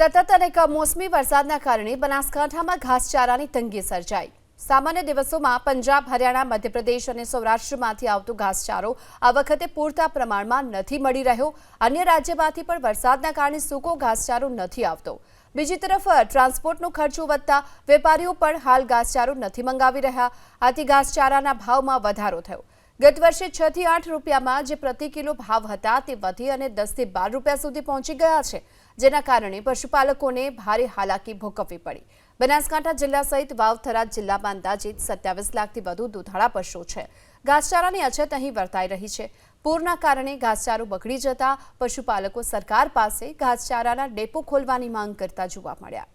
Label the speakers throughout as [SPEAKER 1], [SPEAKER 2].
[SPEAKER 1] સતત અને કમોસમી વરસાદના કારણે બનાસકાંઠામાં ઘાસચારાની તંગી સર્જાઈ. સામાન્ય દિવસોમાં પંજાબ, હરિયાણા, મધ્યપ્રદેશ અને સૌરાષ્ટ્રમાંથી આવતો ઘાસચારો આ વખતે પૂરતા પ્રમાણમાં નથી મળી રહ્યો. અન્ય રાજ્યમાંથી પણ વરસાદના કારણે સૂકો ઘાસચારો નથી આવતો. બીજી તરફ ટ્રાન્સપોર્ટનો ખર્ચો વધતા વેપારીઓ પણ હાલ ઘાસચારો નથી મંગાવી રહ્યા. આથી ઘાસચારાના ભાવમાં વધારો થયો. ગત વર્ષે છ થી આઠ રૂપિયામાં જે પ્રતિ કિલો ભાવ હતા તે વધી અને દસથી બાર રૂપિયા સુધી પહોંચી ગયા છે, જેના કારણે પશુપાલકોને ભારે હાલાકી ભોગવવી પડી. બનાસકાંઠા જિલ્લા સહિત વાવ થરાદ જિલ્લામાં અંદાજિત સત્યાવીસ લાખથી વધુ દૂધાળા પશુઓ છે. ઘાસચારાની અછત અહીં વર્તાઈ રહી છે. પૂરના કારણે ઘાસચારો બગડી જતા પશુપાલકો સરકાર પાસે ઘાસચારાના ડેપો ખોલવાની માંગ કરતા જોવા મળ્યા.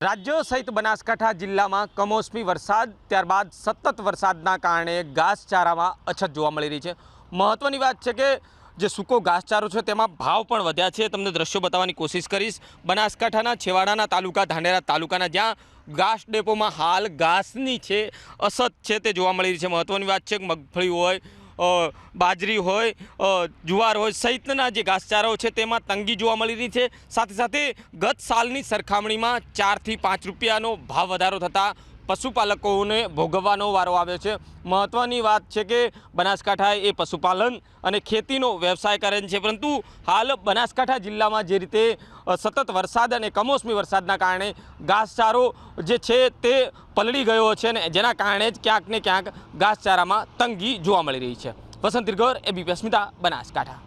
[SPEAKER 2] રાજ્ય સહિત બનાસકાંઠા જિલ્લામાં કમોસમી વરસાદ, ત્યારબાદ સતત વરસાદના કારણે ઘાસચારામાં અછત જોવા મળી રહી છે. મહત્ત્વની વાત છે કે, જે સૂકો ઘાસચારો છે તેમાં ભાવ પણ વધ્યા છે. તમને દ્રશ્યો બતાવવાની કોશિશ કરીશ. બનાસકાંઠાના છેવાડાના તાલુકા, ધાનેરા તાલુકાના જ્યાં ઘાસ ડેપોમાં હાલ ઘાસની છે, અછત છે તે જોવા મળી રહી છે. મહત્ત્વની વાત છે કે મગફળી હોય બાજરી હોય જુવાર હોય, સહિતના જે ઘાસચારાઓ છે તેમાં તંગી જોવા મળી રહી છે. સાથે સાથે ગત સાલની સરખામણીમાં ચારથી પાંચ રૂપિયાનો ભાવ વધારો થતાં પશુપાલકોને ભોગવવાનો વારો આવ્યો છે. મહત્ત્વની વાત છે કે બનાસકાંઠા એ પશુપાલન અને ખેતીનો વ્યવસાય કરે છે. પરંતુ હાલ બનાસકાંઠા જિલ્લામાં જે રીતે સતત વરસાદ અને કમોસમી વરસાદના કારણે ઘાસચારો જે છે તે પલળી ગયો છે અને જેના કારણે જ ક્યાંક ને ક્યાંક ઘાસચારામાં તંગી જોવા મળી રહી છે. વસંત દિરગર એબીપી અસ્મિતા, બનાસકાંઠા.